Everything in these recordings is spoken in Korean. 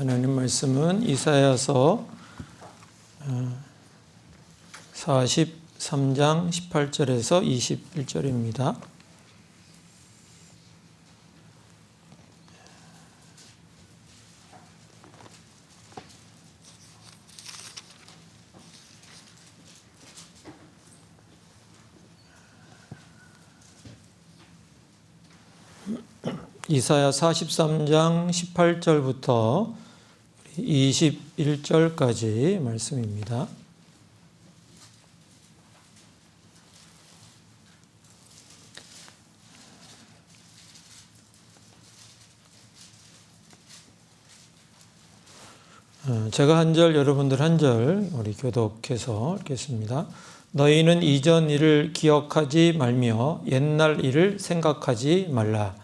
하나님 말씀은 이사야서 43장 18절에서 21절입니다. 이사야 43장 18절부터 21절까지 말씀입니다. 어, 제가 한 절, 여러분들 한 절, 우리 교독해서 읽겠습니다. 너희는 이전 일을 기억하지 말며 옛날 일을 생각하지 말라.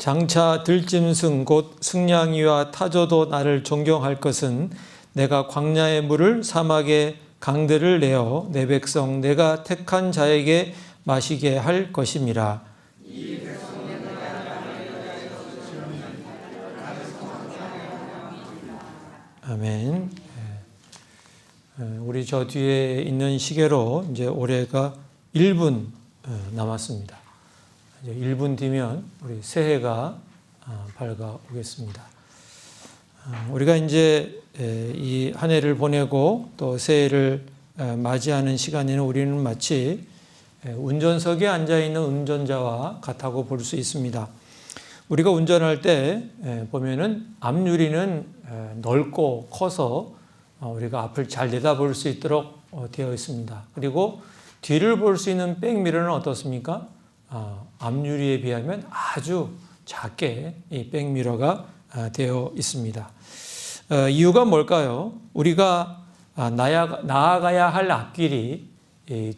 장차 들짐승 곧 승냥이와 타조도 나를 존경할 것은 내가 광야의 물을 사막의 강들을 내어 내 백성 내가 택한 자에게 마시게 할 것임이라. 아멘. 예. 예, 우리 저 뒤에 있는 시계로 이제 올해가 1분 어, 남았습니다. 이제 1분 뒤면 우리 새해가 아, 밝아오겠습니다. 아, 우리가 이제 이 한 해를 보내고 또 새해를 맞이하는 시간에는 우리는 마치 운전석에 앉아 있는 운전자와 같다고 볼 수 있습니다. 우리가 운전할 때 보면은 앞유리는 넓고 커서 어, 우리가 앞을 잘 내다볼 수 있도록 어, 되어 있습니다. 그리고 뒤를 볼 수 있는 백미러는 어떻습니까? 아, 앞유리에 비하면 아주 작게 이 백미러가 아, 되어 있습니다. 어, 이유가 뭘까요? 우리가 아, 나아가야 할 앞길이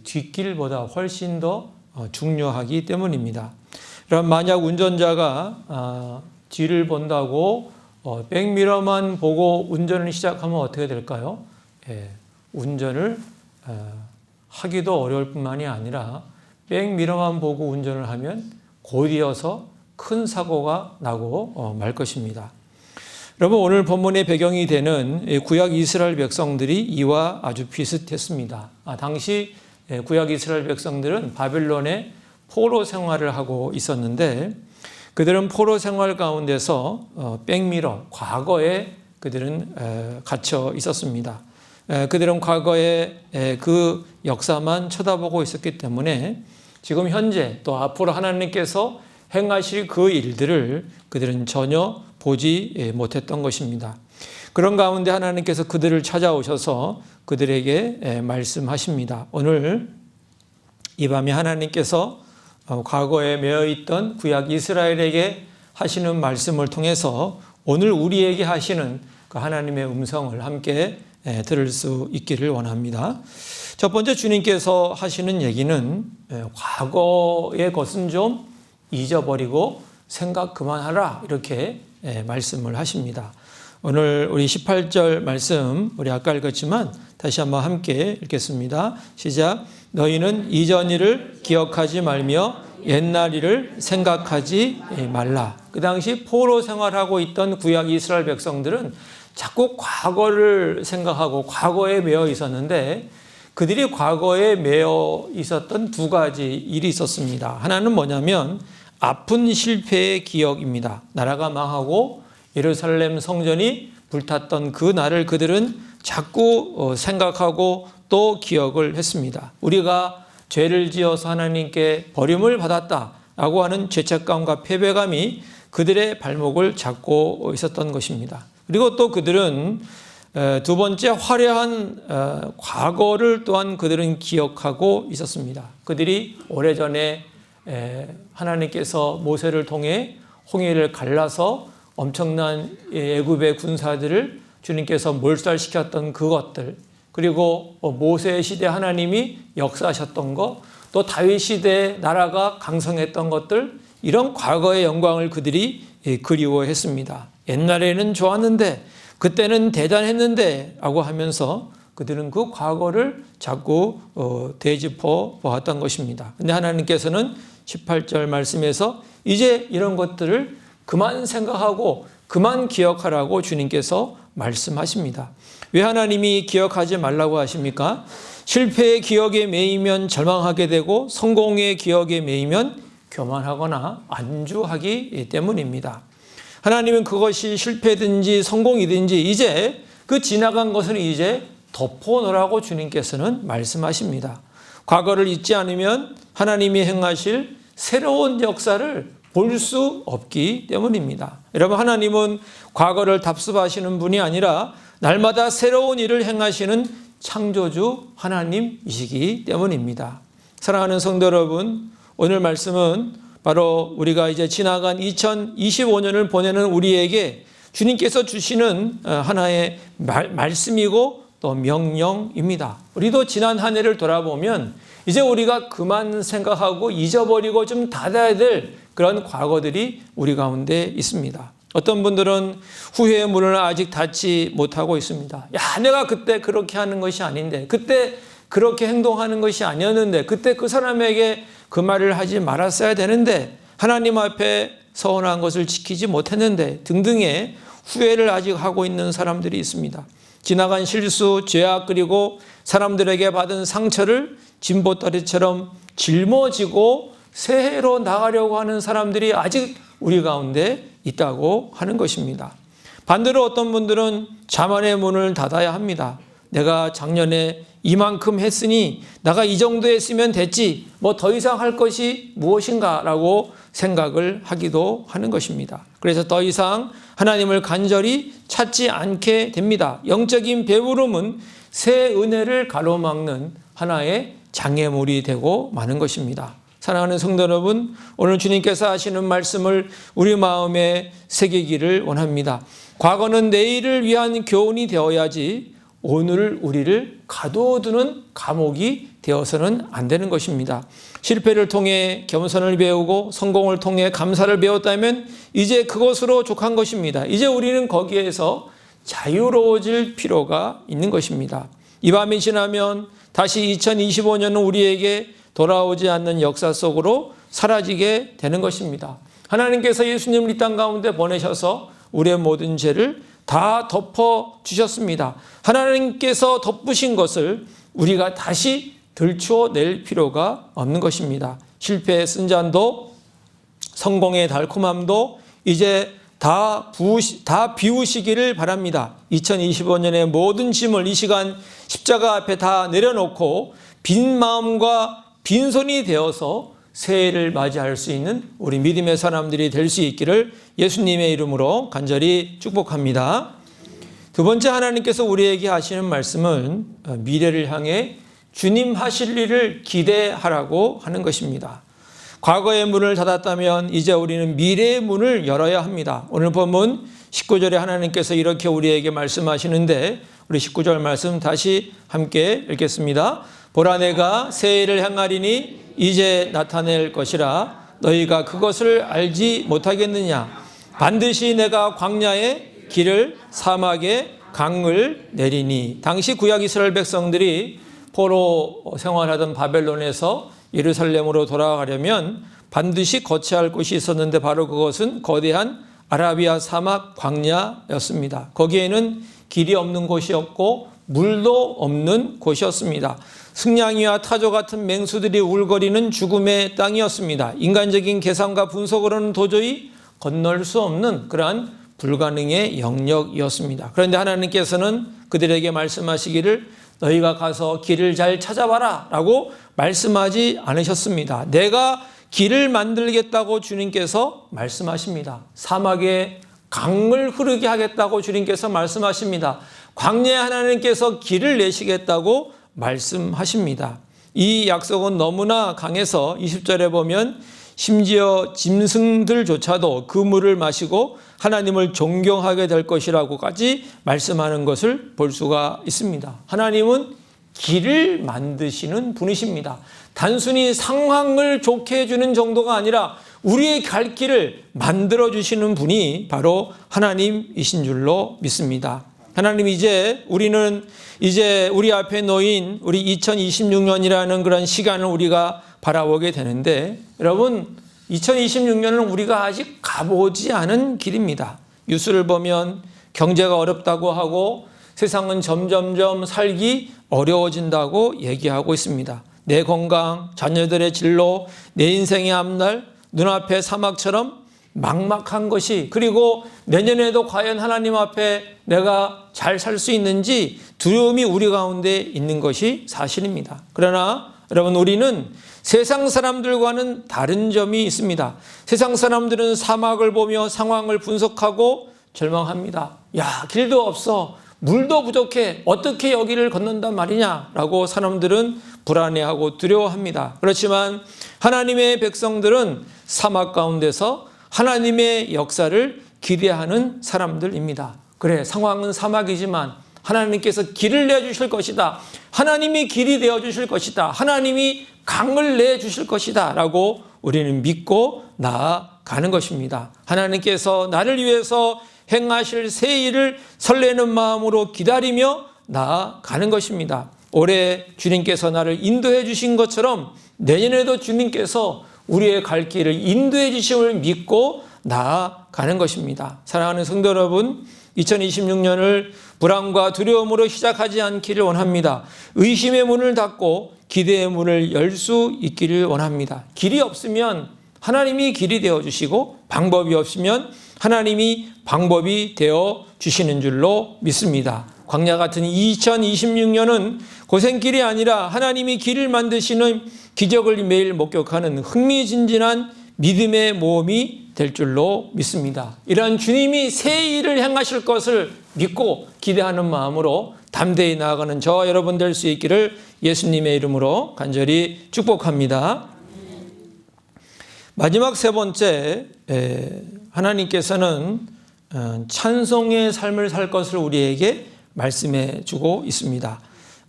뒷길보다 훨씬 더 중요하기 때문입니다. 그럼 만약 운전자가 뒤를 본다고 백미러만 보고 운전을 시작하면 어떻게 될까요? 예, 운전을 하기도 어려울 뿐만이 아니라 백미러만 보고 운전을 하면 곧이어서 큰 사고가 나고 어, 말 것입니다. 여러분 오늘 본문의 배경이 되는 구약 이스라엘 백성들이 이와 아주 비슷했습니다. 아, 당시 구약 이스라엘 백성들은 바빌론의 포로 생활을 하고 있었는데 그들은 포로 생활 가운데서 어, 백미러 과거에 그들은 갇혀 있었습니다. 그들은 과거에 그 역사만 쳐다보고 있었기 때문에 지금 현재 또 앞으로 하나님께서 행하실 그 일들을 그들은 전혀 보지 예, 못했던 것입니다. 그런 가운데 하나님께서 그들을 찾아오셔서 그들에게 예, 말씀하십니다. 오늘 이 밤에 하나님께서 어, 과거에 매어 있던 구약 이스라엘에게 하시는 말씀을 통해서 오늘 우리에게 하시는 그 하나님의 음성을 함께 예, 들을 수 있기를 원합니다. 첫 번째 주님께서 하시는 얘기는 예, 과거의 것은 좀 잊어버리고 생각 그만하라 이렇게 예, 말씀을 하십니다. 오늘 우리 18절 말씀 우리 아까 읽었지만 다시 한번 함께 읽겠습니다. 시작. 너희는 이전 일을 기억하지 말며 옛날 일을 생각하지 말라. 그 당시 포로 생활하고 있던 구약 이스라엘 백성들은 자꾸 과거를 생각하고 과거에 매여 있었는데 그들이 과거에 매여 있었던 두 가지 일이 있었습니다. 하나는 뭐냐면 아픈 실패의 기억입니다. 나라가 망하고 예루살렘 성전이 불탔던 그 날을 그들은 자꾸 어, 생각하고 또 기억을 했습니다. 우리가 죄를 지어서 하나님께 버림을 받았다라고 하는 죄책감과 패배감이 그들의 발목을 잡고 있었던 것입니다. 그리고 또 그들은 두 번째 화려한 어, 과거를 또한 그들은 기억하고 있었습니다. 그들이 오래전에 하나님께서 모세를 통해 홍해를 갈라서 엄청난 애굽의 군사들을 주님께서 몰살시켰던 그것들 그리고 모세 시대 하나님이 역사하셨던 것, 또 다윗 시대 나라가 강성했던 것들 이런 과거의 영광을 그들이 그리워했습니다. 옛날에는 좋았는데 그때는 대단했는데 라고 하면서 그들은 그 과거를 자꾸 어, 되짚어 보았던 것입니다. 근데 하나님께서는 18절 말씀에서 이제 이런 것들을 그만 생각하고 그만 기억하라고 주님께서 말씀하십니다. 왜 하나님이 기억하지 말라고 하십니까? 실패의 기억에 매이면 절망하게 되고 성공의 기억에 매이면 교만하거나 안주하기 때문입니다. 하나님은 그것이 실패든지 성공이든지 이제 그 지나간 것을 이제 덮어놓으라고 주님께서는 말씀하십니다. 과거를 잊지 않으면 하나님이 행하실 새로운 역사를 볼 수 없기 때문입니다. 여러분, 하나님은 과거를 답습하시는 분이 아니라 날마다 새로운 일을 행하시는 창조주 하나님이시기 때문입니다. 사랑하는 성도 여러분, 오늘 말씀은 바로 우리가 이제 지나간 2025년을 보내는 우리에게 주님께서 주시는 어, 하나의 말, 말씀이고 또 명령입니다. 우리도 지난 한 해를 돌아보면 이제 우리가 그만 생각하고 잊어버리고 좀 닫아야 될 그런 과거들이 우리 가운데 있습니다. 어떤 분들은 후회의 문을 아직 닫지 못하고 있습니다. 야, 내가 그때 그렇게 하는 것이 아닌데, 그때 그렇게 행동하는 것이 아니었는데, 그때 그 사람에게 그 말을 하지 말았어야 되는데, 하나님 앞에 서운한 것을 지키지 못했는데, 등등의 후회를 아직 하고 있는 사람들이 있습니다. 지나간 실수, 죄악, 그리고 사람들에게 받은 상처를 진보다리처럼 짊어지고 새해로 나가려고 하는 사람들이 아직 우리 가운데 있다고 하는 것입니다. 반대로 어떤 분들은 자만의 문을 닫아야 합니다. 내가 작년에 이만큼 했으니 내가 이 정도 했으면 됐지 뭐 더 이상 할 것이 무엇인가라고 생각을 하기도 하는 것입니다. 그래서 더 이상 하나님을 간절히 찾지 않게 됩니다. 영적인 배부름은 새 은혜를 가로막는 하나의 장애물이 되고 마는 것입니다. 사랑하는 성도 여러분, 오늘 주님께서 하시는 말씀을 우리 마음에 새기기를 원합니다. 과거는 내일을 위한 교훈이 되어야지 오늘 우리를 가둬두는 감옥이 되어서는 안 되는 것입니다. 실패를 통해 겸손을 배우고 성공을 통해 감사를 배웠다면 이제 그것으로 족한 것입니다. 이제 우리는 거기에서 자유로워질 필요가 있는 것입니다. 이 밤이 지나면 다시 2025년은 우리에게 돌아오지 않는 역사 속으로 사라지게 되는 것입니다. 하나님께서 예수님을 이 땅 가운데 보내셔서 우리의 모든 죄를 다 덮어 주셨습니다. 하나님께서 덮으신 것을 우리가 다시 들추어 낼 필요가 없는 것입니다. 실패의 쓴잔도 성공의 달콤함도 이제 다, 부으시, 다 비우시기를 바랍니다. 2025년의 모든 짐을 이 시간 십자가 앞에 다 내려놓고 빈 마음과 빈손이 되어서 새해를 맞이할 수 있는 우리 믿음의 사람들이 될 수 있기를 예수님의 이름으로 간절히 축복합니다. 두 번째 하나님께서 우리에게 하시는 말씀은 미래를 향해 주님 하실 일을 기대하라고 하는 것입니다. 과거의 문을 닫았다면 이제 우리는 미래의 문을 열어야 합니다. 오늘 본문 19절에 하나님께서 이렇게 우리에게 말씀하시는데 우리 19절 말씀 다시 함께 읽겠습니다. 보라 내가 새해를 향하리니 이제 나타낼 것이라 너희가 그것을 알지 못하겠느냐 반드시 내가 광야에 길을 사막에 강을 내리니 당시 구약 이스라엘 백성들이 포로 생활하던 바벨론에서 예루살렘으로 돌아가려면 반드시 거쳐야 할 곳이 있었는데 바로 그것은 거대한 아라비아 사막 광야였습니다. 거기에는 길이 없는 곳이었고 물도 없는 곳이었습니다. 승냥이와 타조 같은 맹수들이 울거리는 죽음의 땅이었습니다. 인간적인 계산과 분석으로는 도저히 건널 수 없는 그러한 불가능의 영역이었습니다. 그런데 하나님께서는 그들에게 말씀하시기를 너희가 가서 길을 잘 찾아봐라 라고 말씀하지 않으셨습니다. 내가 길을 만들겠다고 주님께서 말씀하십니다. 사막에 강을 흐르게 하겠다고 주님께서 말씀하십니다. 광야에 하나님께서 길을 내시겠다고 말씀하십니다. 이 약속은 너무나 강해서 20절에 보면 심지어 짐승들조차도 그 물을 마시고 하나님을 존경하게 될 것이라고까지 말씀하는 것을 볼 수가 있습니다. 하나님은 길을 만드시는 분이십니다. 단순히 상황을 좋게 해주는 정도가 아니라 우리의 갈 길을 만들어 주시는 분이 바로 하나님이신 줄로 믿습니다. 하나님 이제 우리는 이제 우리 앞에 놓인 우리 2026년이라는 그런 시간을 우리가 바라보게 되는데 여러분 2026년은 우리가 아직 가보지 않은 길입니다. 뉴스를 보면 경제가 어렵다고 하고 세상은 점점점 살기 어려워진다고 얘기하고 있습니다. 내 건강, 자녀들의 진로, 내 인생의 앞날, 눈앞에 사막처럼 막막한 것이 그리고 내년에도 과연 하나님 앞에 내가 잘 살 수 있는지 두려움이 우리 가운데 있는 것이 사실입니다. 그러나 여러분 우리는 세상 사람들과는 다른 점이 있습니다. 세상 사람들은 사막을 보며 상황을 분석하고 절망합니다. 야, 길도 없어. 물도 부족해. 어떻게 여기를 건넌단 말이냐라고 사람들은 불안해하고 두려워합니다. 그렇지만 하나님의 백성들은 사막 가운데서 하나님의 역사를 기대하는 사람들입니다. 그래, 상황은 사막이지만 하나님께서 길을 내주실 것이다. 하나님이 길이 되어 주실 것이다. 하나님이 강을 내 주실 것이다. 라고 우리는 믿고 나아가는 것입니다. 하나님께서 나를 위해서 행하실 새 일을 설레는 마음으로 기다리며 나아가는 것입니다. 올해 주님께서 나를 인도해 주신 것처럼 내년에도 주님께서 우리의 갈 길을 인도해 주심을 믿고 나아가는 것입니다. 사랑하는 성도 여러분, 2026년을 불안과 두려움으로 시작하지 않기를 원합니다. 의심의 문을 닫고 기대의 문을 열 수 있기를 원합니다. 길이 없으면 하나님이 길이 되어 주시고 방법이 없으면 하나님이 방법이 되어 주시는 줄로 믿습니다. 광야 같은 2026년은 고생길이 아니라 하나님이 길을 만드시는 기적을 매일 목격하는 흥미진진한 믿음의 모험이 될 줄로 믿습니다. 이러한 주님이 새 일을 행하실 것을 믿고 기대하는 마음으로 담대히 나아가는 저와 여러분 될 수 있기를 예수님의 이름으로 간절히 축복합니다. 마지막 세 번째 하나님께서는 어, 찬송의 삶을 살 것을 우리에게 말씀해 주고 있습니다.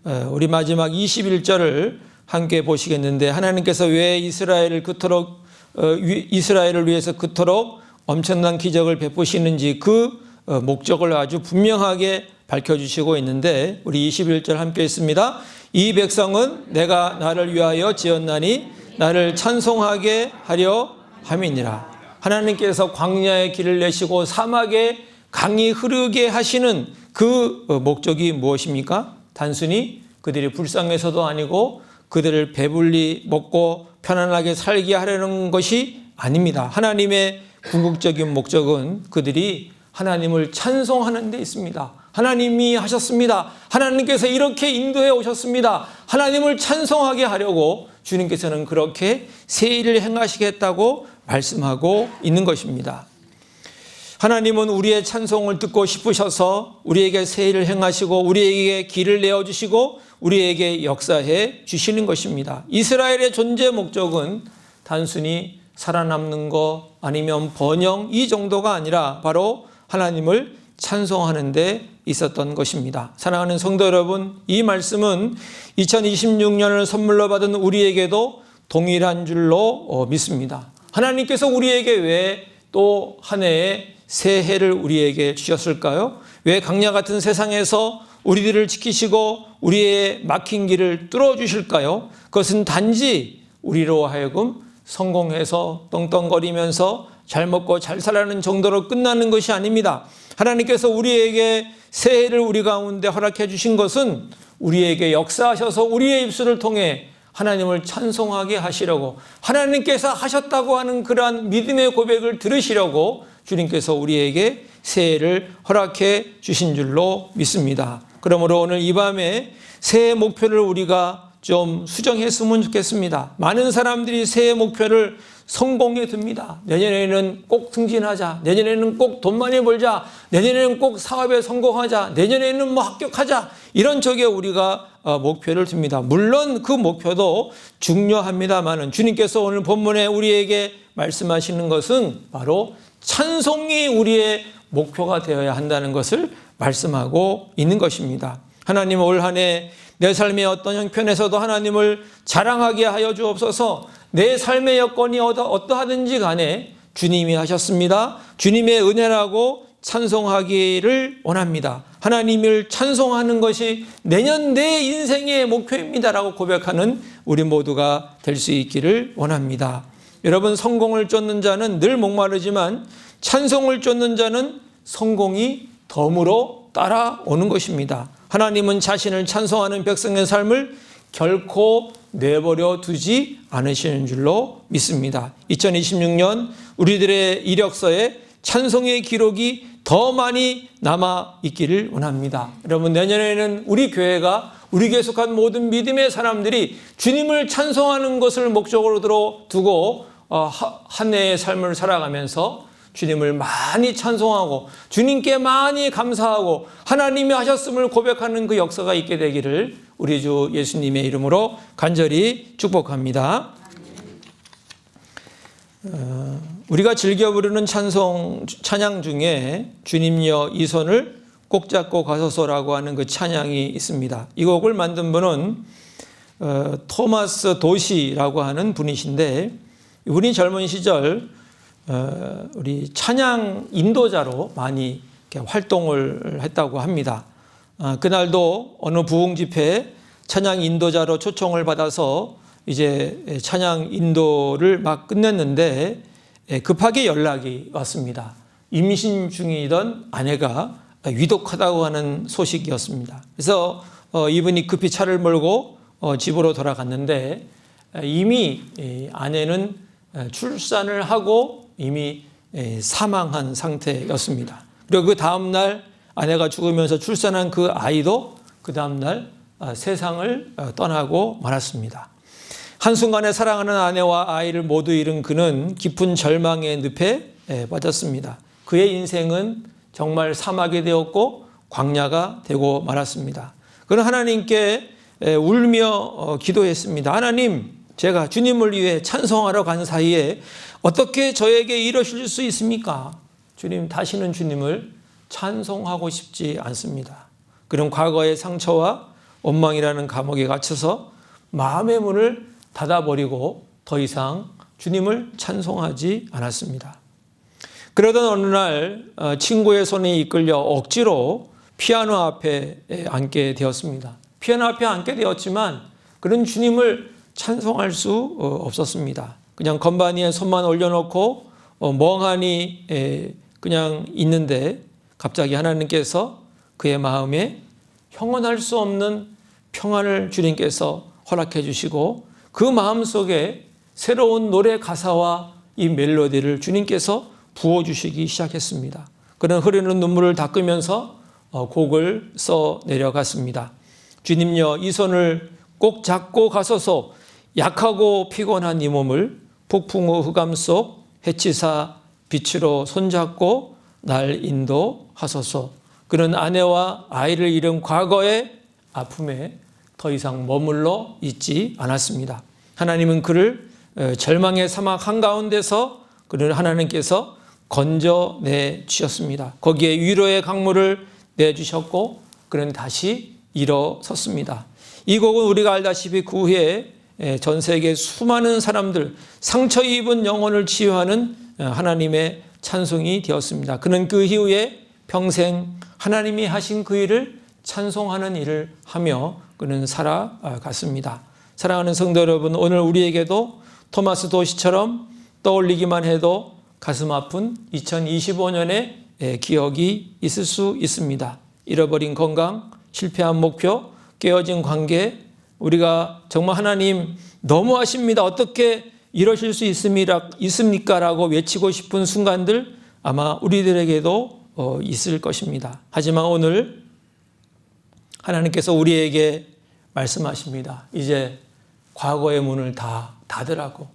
어, 우리 마지막 21절을 함께 보시겠는데 하나님께서 왜 이스라엘을 그토록 어, 이스라엘을 위해서 그토록 엄청난 기적을 베푸시는지 그 목적을 아주 분명하게 밝혀 주시고 있는데 우리 21절 함께 있습니다. 이 백성은 내가 나를 위하여 지었나니 나를 찬송하게 하려 함이니라. 하나님께서 광야의 길을 내시고 사막에 강이 흐르게 하시는 그 목적이 무엇입니까? 단순히 그들이 불쌍해서도 아니고 그들을 배불리 먹고 편안하게 살게 하려는 것이 아닙니다. 하나님의 궁극적인 목적은 그들이 하나님을 찬송하는 데 있습니다. 하나님이 하셨습니다. 하나님께서 이렇게 인도해 오셨습니다. 하나님을 찬송하게 하려고 주님께서는 그렇게 새 일을 행하시겠다고 말씀하고 있는 것입니다. 하나님은 우리의 찬송을 듣고 싶으셔서 우리에게 새 일을 행하시고 우리에게 길을 내어 주시고 우리에게 역사해 주시는 것입니다. 이스라엘의 존재 목적은 단순히 살아남는 것 아니면 번영 이 정도가 아니라 바로 하나님을 찬송하는 데 있었던 것입니다. 사랑하는 성도 여러분, 이 말씀은 2026년을 선물로 받은 우리에게도 동일한 줄로 어, 믿습니다. 하나님께서 우리에게 왜 또 한 해의 새해를 우리에게 주셨을까요? 왜 강야 같은 세상에서 우리들을 지키시고 우리의 막힌 길을 뚫어 주실까요? 그것은 단지 우리로 하여금 성공해서 떵떵거리면서 잘 먹고 잘 살라는 정도로 끝나는 것이 아닙니다. 하나님께서 우리에게 새해를 우리 가운데 허락해 주신 것은 우리에게 역사하셔서 우리의 입술을 통해 하나님을 찬송하게 하시려고 하나님께서 하셨다고 하는 그러한 믿음의 고백을 들으시려고 주님께서 우리에게 새해를 허락해 주신 줄로 믿습니다. 그러므로 오늘 이 밤에 새해 목표를 우리가 좀 수정했으면 좋겠습니다. 많은 사람들이 새해 목표를 성공에 듭니다. 내년에는 꼭 승진하자. 내년에는 꼭 돈 많이 벌자. 내년에는 꼭 사업에 성공하자. 내년에는 뭐 합격하자. 이런 쪽에 우리가 어, 목표를 듭니다. 물론 그 목표도 중요합니다만은 주님께서 오늘 본문에 우리에게 말씀하시는 것은 바로 찬송이 우리의 목표가 되어야 한다는 것을 말씀하고 있는 것입니다. 하나님 올 한 해 내 삶의 어떤 형편에서도 하나님을 자랑하게 하여 주옵소서 내 삶의 여건이 어떠하든지 간에 주님이 하셨습니다. 주님의 은혜라고 찬송하기를 원합니다. 하나님을 찬송하는 것이 내년 내 인생의 목표입니다라고 고백하는 우리 모두가 될 수 있기를 원합니다. 여러분 성공을 쫓는 자는 늘 목마르지만 찬송을 쫓는 자는 성공이 덤으로 따라오는 것입니다. 하나님은 자신을 찬송하는 백성의 삶을 결코 내버려 두지 않으시는 줄로 믿습니다. 2026년 우리들의 이력서에 찬송의 기록이 더 많이 남아 있기를 원합니다. 여러분 내년에는 우리 교회가 우리 교회 속한 모든 믿음의 사람들이 주님을 찬송하는 것을 목적으로 두고 어, 한 해의 삶을 살아가면서 주님을 많이 찬송하고 주님께 많이 감사하고 하나님이 하셨음을 고백하는 그 역사가 있게 되기를 우리 주 예수님의 이름으로 간절히 축복합니다. 어, 우리가 즐겨 부르는 찬송 찬양 중에 주님여 이 손을 꼭 잡고 가소서라고 하는 그 찬양이 있습니다. 이 곡을 만든 분은 어, 토마스 도시라고 하는 분이신데 이분이 젊은 시절 어, 우리 찬양 인도자로 많이 활동을 했다고 합니다. 어, 그날도 어느 부흥 집회에 찬양 인도자로 초청을 받아서 이제 찬양 인도를 막 끝냈는데 예, 급하게 연락이 왔습니다. 임신 중이던 아내가 위독하다고 하는 소식이었습니다. 그래서 어, 이분이 급히 차를 몰고 집으로 돌아갔는데 이미 아내는 출산을 하고 이미 사망한 상태였습니다. 그리고 그 다음날 아내가 죽으면서 출산한 그 아이도 그 다음날 아, 세상을 어, 떠나고 말았습니다. 한순간에 사랑하는 아내와 아이를 모두 잃은 그는 깊은 절망의 늪에 빠졌습니다. 그의 인생은 정말 사막이 되었고 광야가 되고 말았습니다. 그는 하나님께 울며 어, 기도했습니다. 하나님, 제가 주님을 위해 찬송하러 간 사이에 어떻게 저에게 이러실 수 있습니까? 주님, 다시는 주님을 찬송하고 싶지 않습니다. 그런 과거의 상처와 원망이라는 감옥에 갇혀서 마음의 문을 닫아버리고 더 이상 주님을 찬송하지 않았습니다. 그러던 어느 날 어, 친구의 손에 이끌려 억지로 피아노 앞에 앉게 되었습니다. 피아노 앞에 앉게 되었지만 그런 주님을 찬송할 수 어, 없었습니다. 그냥 건반 위에 손만 올려놓고 어, 멍하니 그냥 있는데 갑자기 하나님께서 그의 마음에 형언할 수 없는 평안을 주님께서 허락해 주시고 그 마음 속에 새로운 노래 가사와 이 멜로디를 주님께서 부어 주시기 시작했습니다. 그는 흐르는 눈물을 닦으면서 어, 곡을 써 내려갔습니다. 주님여 이 손을 꼭 잡고 가소서 약하고 피곤한 이 몸을 폭풍우 흑암 속 해치사 빛으로 손잡고 날 인도하소서. 그는 아내와 아이를 잃은 과거의 아픔에 더 이상 머물러 있지 않았습니다. 하나님은 그를 어, 절망의 사막 한가운데서 그를 하나님께서 건져내 주셨습니다. 거기에 위로의 강물을 내주셨고 그는 다시 일어섰습니다. 이 곡은 우리가 알다시피 그 후에 전 세계 수많은 사람들 상처 입은 영혼을 치유하는 어, 하나님의 찬송이 되었습니다. 그는 그 이후에 평생 하나님이 하신 그 일을 찬송하는 일을 하며 그는 살아갔습니다. 사랑하는 성도 여러분, 오늘 우리에게도 토마스 도시처럼 떠올리기만 해도 가슴 아픈 2025년의 기억이 있을 수 있습니다. 잃어버린 건강, 실패한 목표, 깨어진 관계, 우리가 정말 하나님 너무하십니다. 어떻게 이러실 수 있습니까? 라고 외치고 싶은 순간들 아마 우리들에게도 어, 있을 것입니다. 하지만 오늘 하나님께서 우리에게 말씀하십니다. 이제 과거의 문을 다 닫으라고.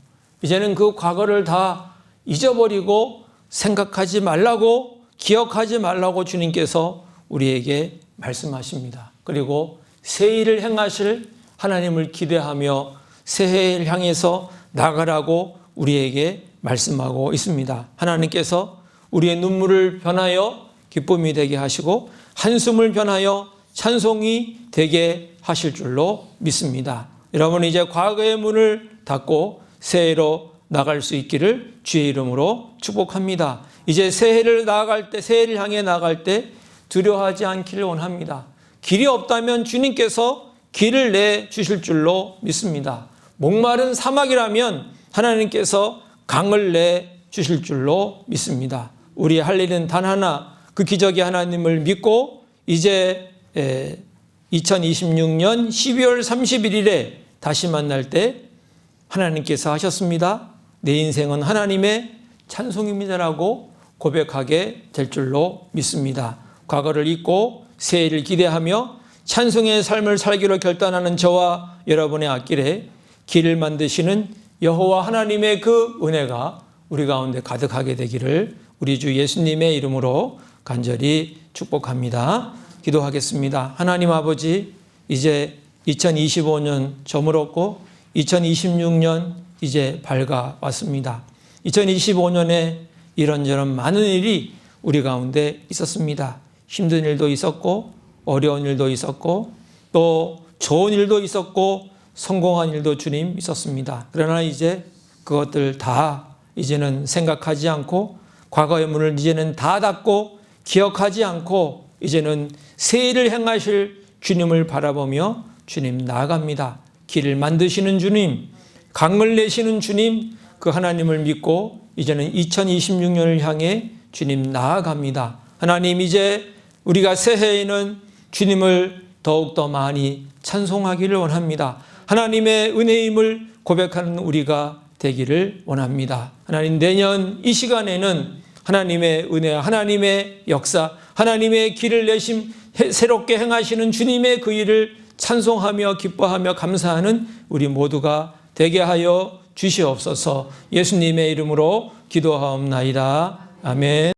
이제는 그 과거를 다 잊어버리고 생각하지 말라고 기억하지 말라고 주님께서 우리에게 말씀하십니다. 그리고 새 일을 행하실 하나님을 기대하며 새해를 향해서 나가라고 우리에게 말씀하고 있습니다. 하나님께서 우리의 눈물을 변하여 기쁨이 되게 하시고 한숨을 변하여 찬송이 되게 하실 줄로 믿습니다. 여러분 이제 과거의 문을 닫고 새해로 나갈 수 있기를 주의 이름으로 축복합니다. 이제 새해를 나아갈 때, 새해를 향해 나아갈 때 두려워하지 않기를 원합니다. 길이 없다면 주님께서 길을 내 주실 줄로 믿습니다. 목마른 사막이라면 하나님께서 강을 내 주실 줄로 믿습니다. 우리 할 일은 단 하나 그 기적의 하나님을 믿고 이제 2026년 12월 31일에 다시 만날 때 하나님께서 하셨습니다. 내 인생은 하나님의 찬송입니다라고 고백하게 될 줄로 믿습니다. 과거를 잊고 새해를 기대하며 찬송의 삶을 살기로 결단하는 저와 여러분의 앞길에 길을 만드시는 여호와 하나님의 그 은혜가 우리 가운데 가득하게 되기를 우리 주 예수님의 이름으로 간절히 축복합니다. 기도하겠습니다. 하나님 아버지, 이제 2025년 저물었고 2026년 이제 밝아왔습니다. 2025년에 이런저런 많은 일이 우리 가운데 있었습니다. 힘든 일도 있었고 어려운 일도 있었고 또 좋은 일도 있었고 성공한 일도 주님 있었습니다. 그러나 이제 그것들 다 이제는 생각하지 않고 과거의 문을 이제는 다 닫고 기억하지 않고 이제는 새 일을 행하실 주님을 바라보며 주님 나아갑니다. 길을 만드시는 주님, 강을 내시는 주님, 그 하나님을 믿고 이제는 2026년을 향해 주님 나아갑니다. 하나님 이제 우리가 새해에는 주님을 더욱더 많이 찬송하기를 원합니다. 하나님의 은혜임을 고백하는 우리가 되기를 원합니다. 하나님 내년 이 시간에는 하나님의 은혜, 하나님의 역사, 하나님의 길을 내심 새롭게 행하시는 주님의 그 일을 찬송하며 기뻐하며 감사하는 우리 모두가 되게 하여 주시옵소서 예수님의 이름으로 기도하옵나이다. 아멘.